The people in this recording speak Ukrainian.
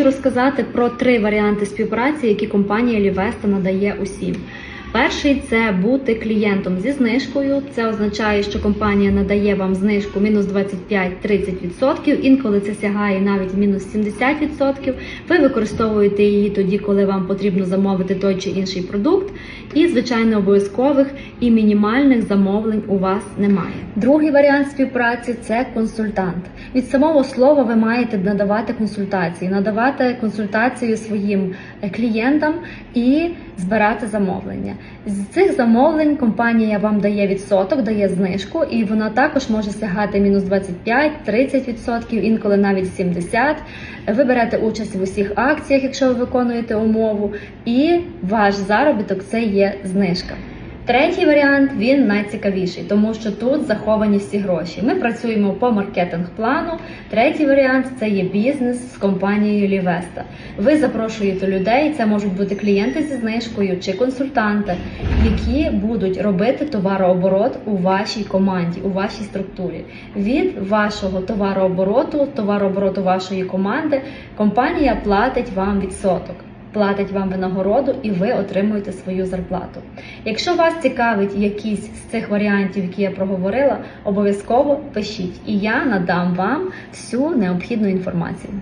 хочу розказати про три варіанти співпраці, які компанія Лівеста надає усім. Перший це бути клієнтом зі знижкою. Це означає, що компанія надає вам знижку мінус 25-30%, інколи це сягає навіть мінус 70%. Ви використовуєте її тоді, коли вам потрібно замовити той чи інший продукт. І, звичайно, обов'язкових і мінімальних замовлень у вас немає. Другий варіант співпраці це консультант. Від самого слова ви маєте надавати консультації, надавати консультацію своїм е, клієнтам і збирати замовлення. З цих замовлень компанія вам дає відсоток, дає знижку, і вона також може сягати мінус 25-30%, інколи навіть 70%. Ви берете участь в усіх акціях, якщо ви виконуєте умову, і ваш заробіток це є знижка. Третій варіант він найцікавіший, тому що тут заховані всі гроші. Ми працюємо по маркетинг-плану. Третій варіант це є бізнес з компанією Лівеста. Ви запрошуєте людей, це можуть бути клієнти зі знижкою чи консультанти, які будуть робити товарооборот у вашій команді, у вашій структурі. Від вашого товарообороту, товарообороту вашої команди, компанія платить вам відсоток платить вам винагороду і ви отримуєте свою зарплату. Якщо вас цікавить якийсь з цих варіантів, які я проговорила, обов'язково пишіть, і я надам вам всю необхідну інформацію.